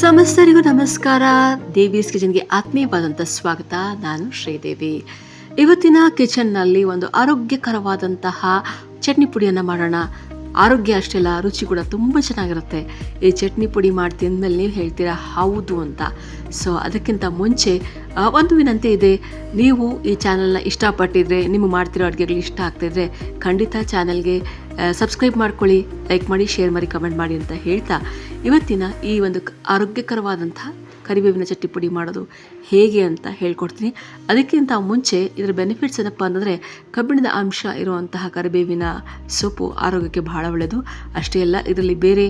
ಸಮಸ್ತರಿಗೂ ನಮಸ್ಕಾರ. ದೇವೀಸ್ ಕಿಚನ್ಗೆ ಆತ್ಮೀಯವಾದಂಥ ಸ್ವಾಗತ. ನಾನು ಶ್ರೀದೇವಿ. ಇವತ್ತಿನ ಕಿಚನ್ನಲ್ಲಿ ಒಂದು ಆರೋಗ್ಯಕರವಾದಂತಹ ಚಟ್ನಿ ಪುಡಿಯನ್ನು ಮಾಡೋಣ. ಆರೋಗ್ಯ ಅಷ್ಟೆಲ್ಲ, ರುಚಿ ಕೂಡ ತುಂಬ ಚೆನ್ನಾಗಿರುತ್ತೆ. ಈ ಚಟ್ನಿ ಪುಡಿ ಮಾಡಿ ತಿಂದಮೇಲೆ ನೀವು ಹೇಳ್ತೀರಾ, ಹೌದು ಅಂತ. ಸೊ, ಅದಕ್ಕಿಂತ ಮುಂಚೆ ಒಂದು ವಿನಂತಿ ಇದೆ. ನೀವು ಈ ಚಾನಲ್ನ ಇಷ್ಟಪಟ್ಟಿದ್ರೆ, ನಿಮ್ಮ ಮಾಡ್ತಿರೋ ಅಡುಗೆಗಳು ಇಷ್ಟ ಆಗ್ತಿದ್ರೆ ಖಂಡಿತ ಚಾನಲ್ಗೆ ಸಬ್ಸ್ಕ್ರೈಬ್ ಮಾಡ್ಕೊಳ್ಳಿ, ಲೈಕ್ ಮಾಡಿ, ಶೇರ್ ಮಾಡಿ, ಕಮೆಂಟ್ ಮಾಡಿ ಅಂತ ಹೇಳ್ತಾ ಇವತ್ತಿನ ಈ ಒಂದು ಆರೋಗ್ಯಕರವಾದಂಥ ಕರಿಬೇವಿನ ಚಟ್ನಿ ಪುಡಿ ಮಾಡೋದು ಹೇಗೆ ಅಂತ ಹೇಳ್ಕೊಡ್ತೀನಿ. ಅದಕ್ಕಿಂತ ಮುಂಚೆ ಇದರ ಬೆನಿಫಿಟ್ಸ್ ಏನಪ್ಪ ಅಂತಂದರೆ ಕಬ್ಬಿಣದ ಅಂಶ ಇರುವಂತಹ ಕರಿಬೇವಿನ ಸೊಪ್ಪು ಆರೋಗ್ಯಕ್ಕೆ ಬಹಳ ಒಳ್ಳೆಯದು ಅಷ್ಟೇ ಅಲ್ಲ, ಇದರಲ್ಲಿ ಬೇರೆ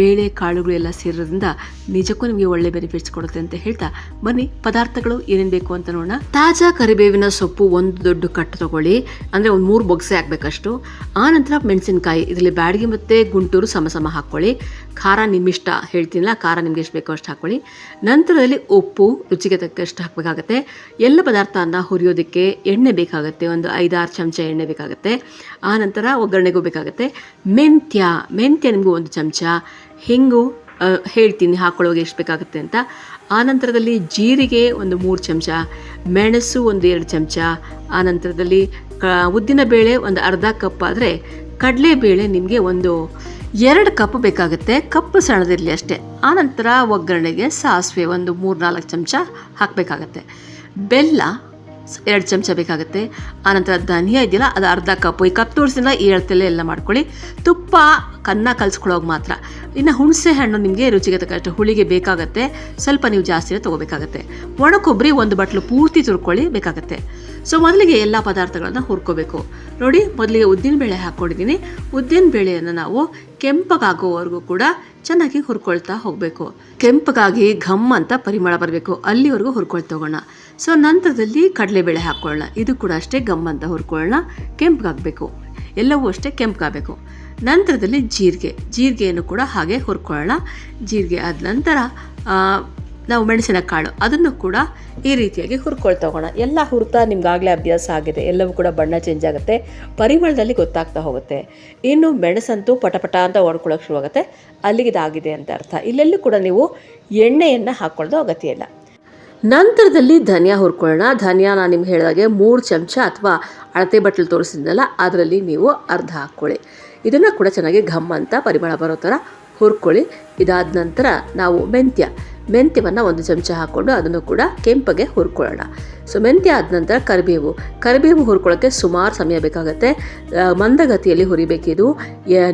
ಬೇಳೆ ಕಾಳುಗಳು ಎಲ್ಲ ಸೇರೋದ್ರಿಂದ ನಿಜಕ್ಕೂ ನಿಮಗೆ ಒಳ್ಳೆ ಬೆನಿಫಿಟ್ಸ್ ಕೊಡುತ್ತೆ ಅಂತ ಹೇಳ್ತಾ ಬನ್ನಿ, ಪದಾರ್ಥಗಳು ಏನೇನು ಬೇಕು ಅಂತ ನೋಡೋಣ. ತಾಜಾ ಕರಿಬೇವಿನ ಸೊಪ್ಪು ಒಂದು ದೊಡ್ಡ ಕಟ್ಟು ತಗೊಳ್ಳಿ. ಅಂದರೆ ಒಂದು ಮೂರು ಬೊಗ್ಸೆ ಆ ನಂತರ ಮೆಣಸಿನಕಾಯಿ, ಇದರಲ್ಲಿ ಬ್ಯಾಡಗಿ ಮತ್ತು ಗುಂಟೂರು ಸಮ ಸಮ ಹಾಕ್ಕೊಳ್ಳಿ. ಖಾರ ನಿಮ್ಮಿಷ್ಟ ಹೇಳ್ತೀನಲ್ಲ, ಖಾರ ನಿಮ್ಗೆ ಎಷ್ಟು ಬೇಕೋ ಅಷ್ಟು ಹಾಕ್ಕೊಳ್ಳಿ ನಂತರದಲ್ಲಿ ಉಪ್ಪು, ರುಚಿಗೆ ತಕ್ಕಷ್ಟು ಹಾಕಬೇಕಾಗತ್ತೆ. ಎಲ್ಲ ಪದಾರ್ಥನ ಹುರಿಯೋದಕ್ಕೆ ಎಣ್ಣೆ ಬೇಕಾಗುತ್ತೆ, ಒಂದು ಐದಾರು ಚಮಚ ಎಣ್ಣೆ ಬೇಕಾಗುತ್ತೆ. ಆ ನಂತರ ಒಗ್ಗರಣೆಗೂ ಬೇಕಾಗುತ್ತೆ. ಮೆಂತ್ಯ ಮೆಂತ್ಯ ನಿಮಗೂ ಒಂದು ಚಮಚ, ಹೆಂಗು ಹೇಳ್ತೀನಿ ಹಾಕೊಳ್ಳೋಕೆ ಎಷ್ಟು ಬೇಕಾಗುತ್ತೆ ಅಂತ. ಆ ನಂತರದಲ್ಲಿ ಜೀರಿಗೆ ಒಂದು ಮೂರು ಚಮಚ, ಮೆಣಸು ಒಂದು ಎರಡು ಚಮಚ. ಆ ನಂತರದಲ್ಲಿ ಕ, ಉದ್ದಿನ ಬೇಳೆ ಒಂದು ಅರ್ಧ ಕಪ್ ಆದರೆ ಕಡಲೆಬೇಳೆ ನಿಮಗೆ ಒಂದು ಎರಡು ಕಪ್ ಬೇಕಾಗುತ್ತೆ. ಕಪ್ ಸಣ್ಣದಿರಲಿ ಅಷ್ಟೇ. ಆನಂತರ ಒಗ್ಗರಣೆಗೆ ಸಾಸಿವೆ ಒಂದು ಮೂರು ನಾಲ್ಕು ಚಮಚ ಹಾಕಬೇಕಾಗತ್ತೆ. ಬೆಲ್ಲ ಎರಡು ಚಮಚ ಬೇಕಾಗುತ್ತೆ. ಆನಂತರ ಧನಿಯಾ ಇದೆಯಲ್ಲ, ಅದು ಅರ್ಧ ಕಪ್ಪು. ಈ ಕಪ್ ತೋರಿಸಿಲ್ಲ ಏಳು ಎಲ್ಲ ಮಾಡ್ಕೊಳ್ಳಿ. ತುಪ್ಪ, ಕನ್ನ ಕಲಿಸ್ಕೊಳ್ಳೋಕೆ ಮಾತ್ರ. ಇನ್ನು ಹುಣಸೆ ಹಣ್ಣು ನಿಮಗೆ ರುಚಿಗೆ ತಕ್ಕಷ್ಟು ಹುಳಿಗೆ ಬೇಕಾಗುತ್ತೆ. ಸ್ವಲ್ಪ ನೀವು ಜಾಸ್ತಿನೇ ತೊಗೋಬೇಕಾಗತ್ತೆ. ಒಣ ಕೊಬ್ಬರಿ ಒಂದು ಬಟ್ಲು ಪೂರ್ತಿ ತುರ್ಕೊಳ್ಳಿ, ಬೇಕಾಗತ್ತೆ. ಸೊ ಮೊದಲಿಗೆ ಎಲ್ಲ ಪದಾರ್ಥಗಳನ್ನು ಹುರ್ಕೋಬೇಕು. ನೋಡಿ, ಮೊದಲಿಗೆ ಉದ್ದಿನ ಬೇಳೆ ಹಾಕ್ಕೊಂಡಿದ್ದೀನಿ. ಉದ್ದಿನ ಬೇಳೆಯನ್ನು ನಾವು ಕೆಂಪಗಾಗೋವರೆಗೂ ಕೂಡ ಚೆನ್ನಾಗಿ ಹುರ್ಕೊಳ್ತಾ ಹೋಗಬೇಕು. ಕೆಂಪಗಾಗಿ ಘಮ್ ಅಂತ ಪರಿಮಳ ಬರಬೇಕು. ಅಲ್ಲಿವರೆಗೂ ಹುರ್ಕೊಳ್ತಾ ಹೋಗೋಣ. ಸೊ, ನಂತರದಲ್ಲಿ ಕಡಲೆಬೇಳೆ ಹಾಕ್ಕೊಳ್ಳೋಣ. ಇದು ಕೂಡ ಅಷ್ಟೇ ಘಮ್ ಅಂತ ಹುರ್ಕೊಳ್ಳೋಣ. ಕೆಂಪಗಾಗಬೇಕು. ಎಲ್ಲವೂ ಅಷ್ಟೇ ಕೆಂಪಗಾಗಬೇಕು. ನಂತರದಲ್ಲಿ ಜೀರಿಗೆ. ಜೀರಿಗೆಯನ್ನು ಕೂಡ ಹಾಗೆ ಹುರ್ಕೊಳ್ಳೋಣ. ಜೀರಿಗೆ ಆದ ನಂತರ ನಾವು ಮೆಣಸಿನಕಾಳು ಅದನ್ನು ಕೂಡ ಈ ರೀತಿಯಾಗಿ ಹುರ್ಕೊಳ್ತಾ ಹೋಗೋಣ. ಎಲ್ಲ ಹುರ್ತಾ ನಿಮ್ಗಾಗಲೇ ಅಭ್ಯಾಸ ಆಗಿದೆ. ಎಲ್ಲವೂ ಕೂಡ ಬಣ್ಣ ಚೇಂಜ್ ಆಗುತ್ತೆ. ಪರಿಮಳದಲ್ಲಿ ಗೊತ್ತಾಗ್ತಾ ಹೋಗುತ್ತೆ. ಇನ್ನು ಮೆಣಸಂತೂ ಪಟಪಟ ಅಂತ ಓಡ್ಕೊಳ್ಳೋಕೆ ಶುರುವಾಗುತ್ತೆ. ಅಲ್ಲಿಗಿದಾಗಿದೆ ಅಂತ ಅರ್ಥ. ಇಲ್ಲೆಲ್ಲೂ ಕೂಡ ನೀವು ಎಣ್ಣೆಯನ್ನು ಹಾಕ್ಕೊಳ್ಳೋದು ಅಗತ್ಯ ಇಲ್ಲ. ನಂತರದಲ್ಲಿ ಧನಿಯಾ ಹುರ್ಕೊಳ್ಳೋಣ. ಧನಿಯಾ ನಾನು ನಿಮ್ಗೆ ಹೇಳಿದಾಗೆ ಮೂರು ಚಮಚ ಅಥವಾ ಅಳತೆ ಬಟ್ಟಲು ತೋರಿಸಿದ್ನಲ್ಲ, ಅದರಲ್ಲಿ ನೀವು ಅರ್ಧ ಹಾಕ್ಕೊಳ್ಳಿ. ಇದನ್ನು ಕೂಡ ಚೆನ್ನಾಗಿ ಘಮ್ ಅಂತ ಪರಿಮಳ ಬರೋ ಥರ ಹುರ್ಕೊಳ್ಳಿ. ಇದಾದ ನಂತರ ನಾವು ಮೆಂತ್ಯ, ಮೆಂತ್ಯವನ್ನು ಒಂದು ಚಮಚ ಹಾಕ್ಕೊಂಡು ಅದನ್ನು ಕೂಡ ಕೆಂಪಗೆ ಹುರ್ಕೊಳ್ಳೋಣ. ಸೊ ಮೆಂತ್ಯ ಆದ ನಂತರ ಕರಿಬೇವು. ಕರಿಬೇವು ಹುರ್ಕೊಳ್ಳೋಕ್ಕೆ ಸುಮಾರು ಸಮಯ ಬೇಕಾಗುತ್ತೆ. ಮಂದಗತಿಯಲ್ಲಿ ಹುರಿಬೇಕಿದು.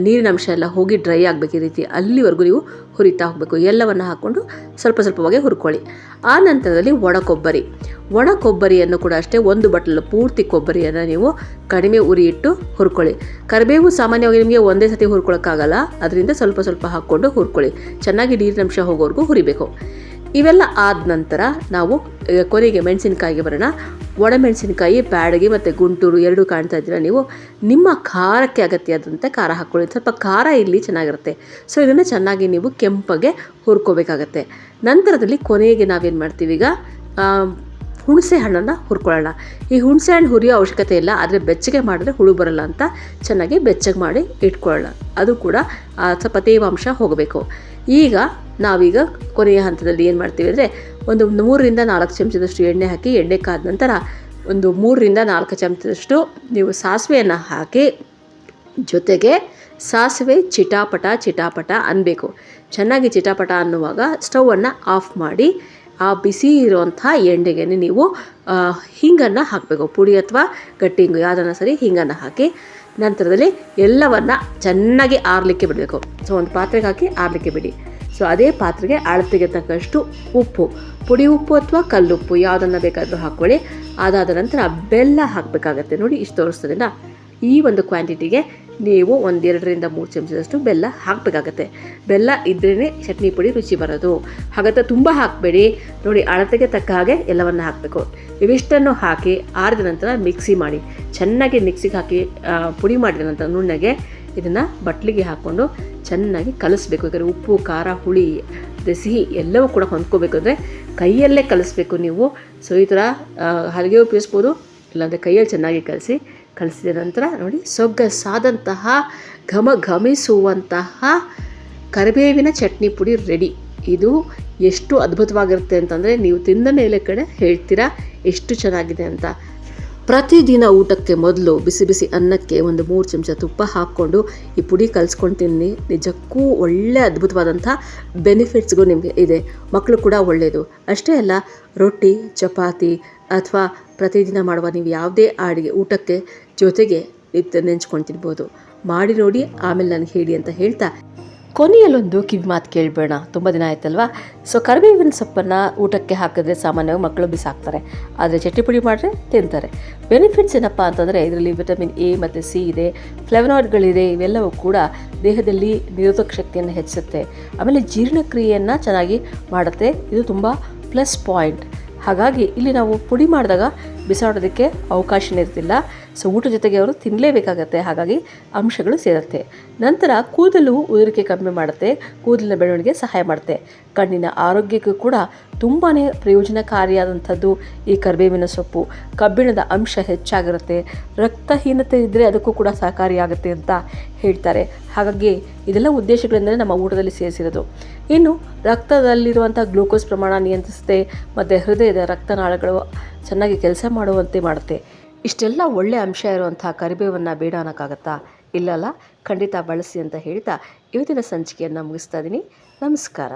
ನೀರಿನ ಅಂಶ ಎಲ್ಲ ಹೋಗಿ ಡ್ರೈ ಆಗಬೇಕು ಈ ರೀತಿ. ಅಲ್ಲಿವರೆಗೂ ನೀವು ಹುರಿತಾ ಹೋಗಬೇಕು. ಎಲ್ಲವನ್ನು ಹಾಕ್ಕೊಂಡು ಸ್ವಲ್ಪ ಸ್ವಲ್ಪವಾಗಿ ಹುರ್ಕೊಳ್ಳಿ. ಆ ನಂತರದಲ್ಲಿ ಒಣ ಕೊಬ್ಬರಿ ಒಣ ಕೊಬ್ಬರಿಯನ್ನು ಕೂಡ ಅಷ್ಟೇ ಒಂದು ಬಟ್ಟಲು ಪೂರ್ತಿ ಕೊಬ್ಬರಿಯನ್ನು ನೀವು ಕಡಿಮೆ ಉರಿ ಹುರ್ಕೊಳ್ಳಿ. ಕರಿಬೇವು ಸಾಮಾನ್ಯವಾಗಿ ನಿಮಗೆ ಒಂದೇ ಸತಿ ಹುರ್ಕೊಳ್ಳೋಕ್ಕಾಗಲ್ಲ. ಅದರಿಂದ ಸ್ವಲ್ಪ ಸ್ವಲ್ಪ ಹಾಕ್ಕೊಂಡು ಹುರ್ಕೊಳ್ಳಿ. ಚೆನ್ನಾಗಿ ನೀರಿನಂಶ ಹೋಗೋವರೆಗೂ ಹುರಿಬೇಕು. ಇವೆಲ್ಲ ಆದ ನಂತರ ನಾವು ಕೊನೆಗೆ ಮೆಣಸಿನ್ಕಾಯಿಗೆ ಬರೋಣ. ಒಣಮೆಣಸಿನಕಾಯಿ, ಬ್ಯಾಡಗಿ ಮತ್ತು ಗುಂಟೂರು ಎರಡೂ ಕಾಣ್ತಾ ಇದ್ದೀರ ನೀವು ನಿಮ್ಮ ಖಾರಕ್ಕೆ ಅಗತ್ಯ ಆದಂತೆ ಖಾರ ಹಾಕ್ಕೊಳ್ಳಿ. ಸ್ವಲ್ಪ ಖಾರ ಇಲ್ಲಿ ಚೆನ್ನಾಗಿರುತ್ತೆ. ಸೊ, ಇದನ್ನು ಚೆನ್ನಾಗಿ ನೀವು ಕೆಂಪಗೆ ಹುರ್ಕೋಬೇಕಾಗತ್ತೆ. ನಂತರದಲ್ಲಿ ಕೊನೆಗೆ ನಾವೇನು ಮಾಡ್ತೀವಿ ಈಗ ಹುಣಸೆ ಹಣ್ಣನ್ನು ಹುರ್ಕೊಳ್ಳೋಣ. ಈ ಹುಣಸೆ ಹಣ್ಣು ಹುರಿಯೋ ಅವಶ್ಯಕತೆ ಇಲ್ಲ, ಆದರೆ ಬೆಚ್ಚಗೆ ಮಾಡಿದ್ರೆ ಹುಳು ಬರಲ್ಲ ಅಂತ ಚೆನ್ನಾಗಿ ಬೆಚ್ಚಗೆ ಮಾಡಿ ಇಟ್ಕೊಳ್ಳೋಣ. ಅದು ಕೂಡ ಸ್ವಲ್ಪ ತೇವಾಂಶ ಹೋಗಬೇಕು. ಈಗ ನಾವೀಗ ಕೊನೆಯ ಹಂತದಲ್ಲಿ ಏನು ಮಾಡ್ತೀವಿ ಅಂದರೆ, ಒಂದು ಮೂರರಿಂದ ನಾಲ್ಕು ಚಮಚದಷ್ಟು ಎಣ್ಣೆ ಹಾಕಿ, ಎಣ್ಣೆ ಕಾದ ನಂತರ ಒಂದು ಮೂರರಿಂದ ನಾಲ್ಕು ಚಮಚದಷ್ಟು ನೀವು ಸಾಸಿವೆಯನ್ನು ಹಾಕಿ, ಜೊತೆಗೆ ಸಾಸಿವೆ ಚಿಟಾಪಟ ಚಿಟಾಪಟ ಅನ್ನಬೇಕು ಚೆನ್ನಾಗಿ ಚಿಟಾಪಟ ಅನ್ನುವಾಗ ಸ್ಟವನ್ನು ಆಫ್ ಮಾಡಿ ಆ ಬಿಸಿ ಇರುವಂಥ ಎಣ್ಣೆಗೆ ನೀವು ಹಿಂಗನ್ನು ಹಾಕಬೇಕು. ಪುಡಿ ಅಥವಾ ಕಟ್ಟಿಂಗು ಯಾವುದನ್ನು ಸರಿ ಹಿಂಗನ್ನು ಹಾಕಿ ನಂತರದಲ್ಲಿ ಎಲ್ಲವನ್ನು ಚೆನ್ನಾಗಿ ಆರಲಿಕ್ಕೆ ಬಿಡಬೇಕು. ಸೊ ಒಂದು ಪಾತ್ರೆಗೆ ಹಾಕಿ ಆರಲಿಕ್ಕೆ ಬಿಡಿ. ಸೊ ಅದೇ ಪಾತ್ರೆಗೆ ಅಳತೆಗೆ ತಕ್ಕಷ್ಟು ಉಪ್ಪು. ಪುಡಿ ಉಪ್ಪು ಅಥವಾ ಕಲ್ಲುಪ್ಪು, ಯಾವುದನ್ನು ಬೇಕಾದರೂ ಹಾಕ್ಕೊಳ್ಳಿ. ಅದಾದ ನಂತರ ಬೆಲ್ಲ ಹಾಕಬೇಕಾಗತ್ತೆ. ನೋಡಿ, ಇಷ್ಟು ತೋರಿಸ್ತದಿಲ್ಲ ಈ ಒಂದು ಕ್ವಾಂಟಿಟಿಗೆ ನೀವು ಒಂದೆರಡರಿಂದ ಮೂರು ಚಮಚದಷ್ಟು ಬೆಲ್ಲ ಹಾಕಬೇಕಾಗತ್ತೆ. ಬೆಲ್ಲ ಇದ್ರೇ ಚಟ್ನಿ ಪುಡಿ ರುಚಿ ಬರೋದು. ಹಾಗಂತ ತುಂಬ ಹಾಕಬೇಡಿ. ನೋಡಿ, ಅಳತೆಗೆ ತಕ್ಕ ಹಾಗೆ ಎಲ್ಲವನ್ನು ಹಾಕಬೇಕು. ಇವಿಷ್ಟನ್ನು ಹಾಕಿ ಆರಿದ ನಂತರ ಮಿಕ್ಸಿ ಮಾಡಿ, ಚೆನ್ನಾಗಿ ಮಿಕ್ಸಿಗೆ ಹಾಕಿ ಪುಡಿ ಮಾಡಿದ ನಂತರ ನುಣ್ಣಗೆ ಇದನ್ನು ಬಟ್ಲಿಗೆ ಹಾಕ್ಕೊಂಡು ಚೆನ್ನಾಗಿ ಕಲಿಸ್ಬೇಕು. ಯಾಕಂದರೆ ಉಪ್ಪು, ಖಾರ, ಹುಳಿ ಸಿಹಿ ಎಲ್ಲವೂ ಕೂಡ ಹೊಂದ್ಕೋಬೇಕು ಅಂದರೆ ಕೈಯಲ್ಲೇ ಕಲಿಸ್ಬೇಕು ನೀವು. ಸೊ, ಈ ಥರ ಹಲಗೆ ಉಪಯೋಗಿಸ್ಬೋದು ಇಲ್ಲಾಂದರೆ ಕೈಯಲ್ಲಿ ಚೆನ್ನಾಗಿ ಕಲಸಿ, ಕಲಿಸಿದ ನಂತರ ನೋಡಿ ಸೊಗ್ಗಸಾದಂತಹ ಘಮ ಘಮಿಸುವಂತಹ ಕರಿಬೇವಿನ ಚಟ್ನಿ ಪುಡಿ ರೆಡಿ ಇದು ಎಷ್ಟು ಅದ್ಭುತವಾಗಿರುತ್ತೆ ಅಂತಂದರೆ ನೀವು ತಿಂದ ಮೇಲೆ ಕಡೆ ಹೇಳ್ತೀರಾ ಎಷ್ಟು ಚೆನ್ನಾಗಿದೆ ಅಂತ. ಪ್ರತಿದಿನ ಊಟಕ್ಕೆ ಮೊದಲು ಬಿಸಿ ಬಿಸಿ ಅನ್ನಕ್ಕೆ ಒಂದು ಮೂರು ಚಮಚ ತುಪ್ಪ ಹಾಕ್ಕೊಂಡು ಈ ಪುಡಿ ಕಲಿಸ್ಕೊಂಡು ತಿನ್ನಿ. ನಿಜಕ್ಕೂ ಒಳ್ಳೆ ಅದ್ಭುತವಾದಂಥ ಬೆನಿಫಿಟ್ಸ್ಗೂ ನಿಮಗೆ ಇದೆ. ಮಕ್ಕಳು ಕೂಡ ಒಳ್ಳೆಯದು ಅಷ್ಟೇ ಅಲ್ಲ, ರೊಟ್ಟಿ, ಚಪಾತಿ ಅಥವಾ ಪ್ರತಿದಿನ ಮಾಡುವ ನೀವು ಯಾವುದೇ ಅಡುಗೆ, ಊಟಕ್ಕೆ ಜೊತೆಗೆ ನಿತ್ಯ ನೆಂಚ್ಕೊಂಡು ಮಾಡಿ ನೋಡಿ, ಆಮೇಲೆ ನನಗೆ ಹೇಳಿ ಅಂತ ಹೇಳ್ತಾ. ಕೊನೆಯಲ್ಲೊಂದು ಕಿವಿ ಮಾತು ಕೇಳಬೇಡ ತುಂಬ ದಿನ ಆಯ್ತಲ್ವಾ? ಸೊ ಕರಿಬೇವಿನ ಸೊಪ್ಪನ್ನು ಊಟಕ್ಕೆ ಹಾಕಿದ್ರೆ ಸಾಮಾನ್ಯವಾಗಿ ಮಕ್ಕಳು ಬಿಸಾಕ್ತಾರೆ. ಆದರೆ ಚಟ್ನಿ ಪುಡಿ ಮಾಡಿದ್ರೆ ತಿಂತಾರೆ. ಬೆನಿಫಿಟ್ಸ್ ಏನಪ್ಪ ಅಂತಂದರೆ ಇದರಲ್ಲಿ ವಿಟಮಿನ್ ಎ ಮತ್ತು ಸಿ ಇದೆ ಫ್ಲೆವನಾಯ್ಡ್ಗಳಿದೆ ಇವೆಲ್ಲವೂ ಕೂಡ ದೇಹದಲ್ಲಿ ನಿರೋಧಕ ಶಕ್ತಿಯನ್ನು ಹೆಚ್ಚಿಸುತ್ತೆ. ಆಮೇಲೆ ಜೀರ್ಣಕ್ರಿಯೆಯನ್ನು ಚೆನ್ನಾಗಿ ಮಾಡುತ್ತೆ. ಇದು ತುಂಬ ಪ್ಲಸ್ ಪಾಯಿಂಟ್ ಹಾಗಾಗಿ ಇಲ್ಲಿ ನಾವು ಪುಡಿ ಮಾಡಿದಾಗ ಬಿಸಾಡೋದಕ್ಕೆ ಅವಕಾಶನೇ ಇರ್ತಿಲ್ಲ. ಸೊ ಊಟದ ಜೊತೆಗೆ ಅವರು ತಿನ್ನಲೇಬೇಕಾಗತ್ತೆ ಹಾಗಾಗಿ ಅಂಶಗಳು ಸೇರುತ್ತೆ. ನಂತರ ಕೂದಲು ಉದುರಿಕೆ ಕಮ್ಮಿ ಮಾಡುತ್ತೆ. ಕೂದಲಿನ ಬೆಳವಣಿಗೆ ಸಹಾಯ ಮಾಡುತ್ತೆ. ಕಣ್ಣಿನ ಆರೋಗ್ಯಕ್ಕೂ ಕೂಡ ತುಂಬಾ ಪ್ರಯೋಜನಕಾರಿಯಾದಂಥದ್ದು ಈ ಕರಿಬೇವಿನ ಸೊಪ್ಪು. ಕಬ್ಬಿಣದ ಅಂಶ ಹೆಚ್ಚಾಗಿರುತ್ತೆ. ರಕ್ತಹೀನತೆ ಇದ್ದರೆ ಅದಕ್ಕೂ ಕೂಡ ಸಹಕಾರಿಯಾಗುತ್ತೆ ಅಂತ ಹೇಳ್ತಾರೆ. ಹಾಗಾಗಿ ಇದೆಲ್ಲ ಉದ್ದೇಶಗಳೆಂದರೆ ನಮ್ಮ ಊಟದಲ್ಲಿ ಸೇರಿಸಿರೋದು. ಇನ್ನು ರಕ್ತದಲ್ಲಿರುವಂಥ ಗ್ಲೂಕೋಸ್ ಪ್ರಮಾಣ ನಿಯಂತ್ರಿಸುತ್ತೆ. ಮತ್ತು ಹೃದಯದ ರಕ್ತನಾಳಗಳು ಚೆನ್ನಾಗಿ ಕೆಲಸ ಮಾಡುವಂತೆ ಮಾಡುತ್ತೆ. ಇಷ್ಟೆಲ್ಲ ಒಳ್ಳೆ ಅಂಶ ಇರುವಂಥ ಕರಿಬೇವನ್ನು ಬೇಡ ಅನ್ನೋಕ್ಕಾಗತ್ತಾ? ಇಲ್ಲಲ್ಲ, ಖಂಡಿತ ಬಳಸಿ ಅಂತ ಹೇಳ್ತಾ ಇವತ್ತಿನ ಸಂಚಿಕೆಯನ್ನು ಮುಗಿಸ್ತಾ ಇದ್ದೀನಿ ನಮಸ್ಕಾರ.